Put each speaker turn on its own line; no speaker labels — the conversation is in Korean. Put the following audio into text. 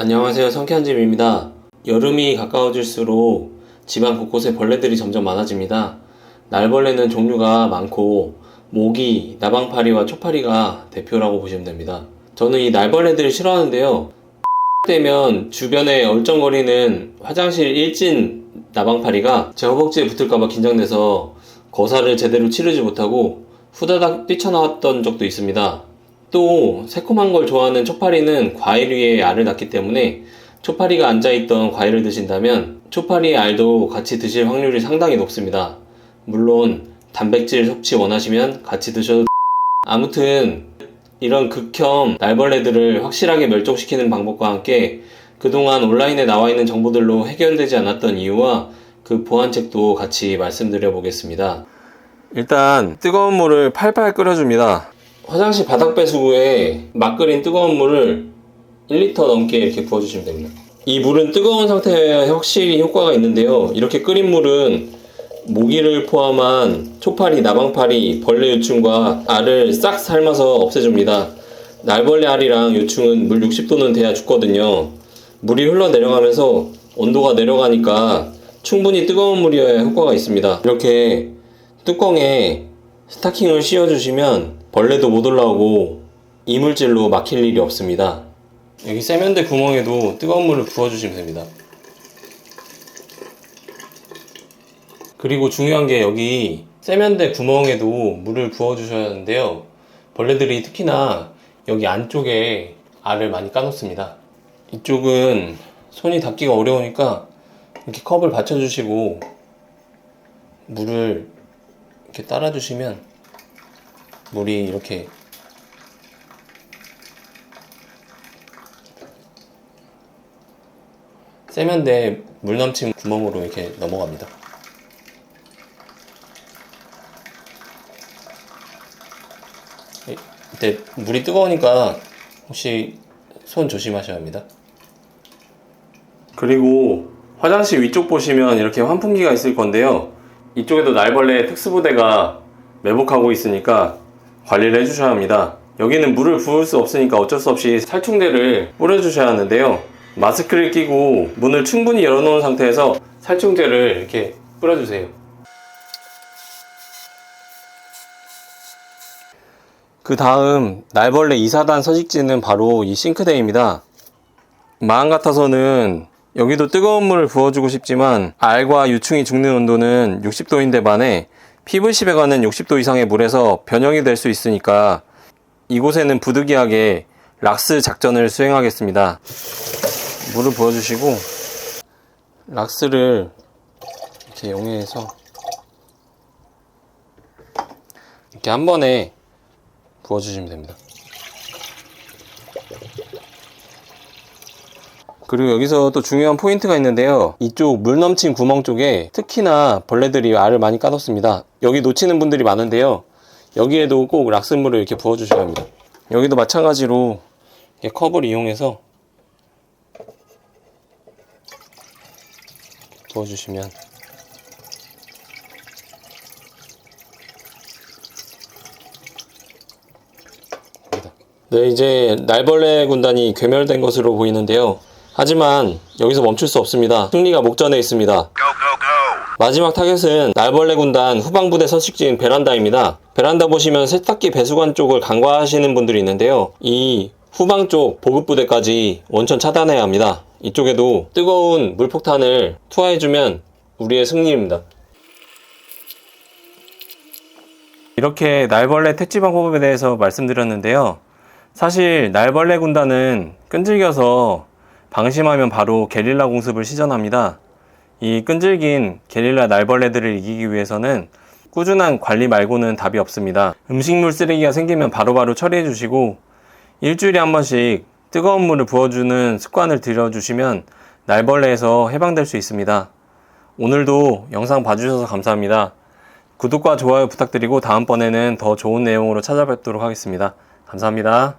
안녕하세요. 성쾌한집입니다. 여름이 가까워질수록 집안 곳곳에 벌레들이 점점 많아집니다. 날벌레는 종류가 많고 모기, 나방파리와 초파리가 대표라고 보시면 됩니다. 저는 이 날벌레들을 싫어하는데요. 되면 주변에 얼쩡거리는 화장실 일진 나방파리가 제 허벅지에 붙을까봐 긴장돼서 거사를 제대로 치르지 못하고 후다닥 뛰쳐나왔던 적도 있습니다. 또 새콤한 걸 좋아하는 초파리는 과일 위에 알을 낳기 때문에 초파리가 앉아있던 과일을 드신다면 초파리의 알도 같이 드실 확률이 상당히 높습니다. 물론 단백질 섭취 원하시면 같이 드셔도 아무튼 이런 극혐 날벌레들을 확실하게 멸종시키는 방법과 함께 그동안 온라인에 나와 있는 정보들로 해결되지 않았던 이유와 그 보완책도 같이 말씀드려 보겠습니다. 일단 뜨거운 물을 팔팔 끓여줍니다. 화장실 바닥 배수구에 막 끓인 뜨거운 물을 1리터 넘게 이렇게 부어주시면 됩니다. 이 물은 뜨거운 상태에 확실히 효과가 있는데요. 이렇게 끓인 물은 모기를 포함한 초파리, 나방파리, 벌레 유충과 알을 싹 삶아서 없애줍니다. 날벌레 알이랑 유충은 물 60도는 돼야 죽거든요. 물이 흘러내려가면서 온도가 내려가니까 충분히 뜨거운 물이어야 효과가 있습니다. 이렇게 뚜껑에 스타킹을 씌워주시면 벌레도 못 올라오고 이물질로 막힐 일이 없습니다. 여기 세면대 구멍에도 뜨거운 물을 부어주시면 됩니다. 그리고 중요한 게 여기 세면대 구멍에도 물을 부어주셔야 하는데요. 벌레들이 특히나 여기 안쪽에 알을 많이 까놓습니다. 이쪽은 손이 닿기가 어려우니까 이렇게 컵을 받쳐주시고 물을 이렇게 따라주시면 물이 이렇게 세면대 물 넘친 구멍으로 이렇게 넘어갑니다. 이- 이때 물이 뜨거우니까 혹시 손 조심하셔야 합니다. 그리고 화장실 위쪽 보시면 이렇게 환풍기가 있을 건데요. 이쪽에도 날벌레 특수부대가 매복하고 있으니까 관리를 해주셔야 합니다. 여기는 물을 부을 수 없으니까 어쩔 수 없이 살충제를 뿌려주셔야 하는데요. 마스크를 끼고 문을 충분히 열어놓은 상태에서 살충제를 이렇게 뿌려주세요. 그 다음 날벌레 이사단 서식지는 바로 이 싱크대입니다. 마음 같아서는 여기도 뜨거운 물을 부어주고 싶지만 알과 유충이 죽는 온도는 60도인데 반해 PVC 배관은 60도 이상의 물에서 변형이 될 수 있으니까 이곳에는 부득이하게 락스 작전을 수행하겠습니다. 물을 부어주시고 락스를 이렇게 용해해서 이렇게 한 번에 부어주시면 됩니다. 그리고 여기서 또 중요한 포인트가 있는데요. 이쪽 물 넘친 구멍 쪽에 특히나 벌레들이 알을 많이 까놓습니다. 여기 놓치는 분들이 많은데요. 여기에도 꼭 락스물을 이렇게 부어주셔야 합니다. 여기도 마찬가지로 컵을 이용해서 부어주시면. 네, 이제 날벌레 군단이 괴멸된 것으로 보이는데요. 하지만 여기서 멈출 수 없습니다. 승리가 목전에 있습니다. 마지막 타겟은 날벌레 군단 후방부대 서식지인 베란다입니다. 베란다 보시면 세탁기 배수관 쪽을 간과하시는 분들이 있는데요. 이 후방 쪽 보급부대까지 원천 차단해야 합니다. 이쪽에도 뜨거운 물폭탄을 투하해주면 우리의 승리입니다. 이렇게 날벌레 퇴치 방법에 대해서 말씀드렸는데요. 사실 날벌레 군단은 끈질겨서 방심하면 바로 게릴라 공습을 시전합니다. 이 끈질긴 게릴라 날벌레들을 이기기 위해서는 꾸준한 관리 말고는 답이 없습니다. 음식물 쓰레기가 생기면 바로바로 처리해 주시고 일주일에 한 번씩 뜨거운 물을 부어주는 습관을 들여주시면 날벌레에서 해방될 수 있습니다. 오늘도 영상 봐주셔서 감사합니다. 구독과 좋아요 부탁드리고 다음번에는 더 좋은 내용으로 찾아뵙도록 하겠습니다. 감사합니다.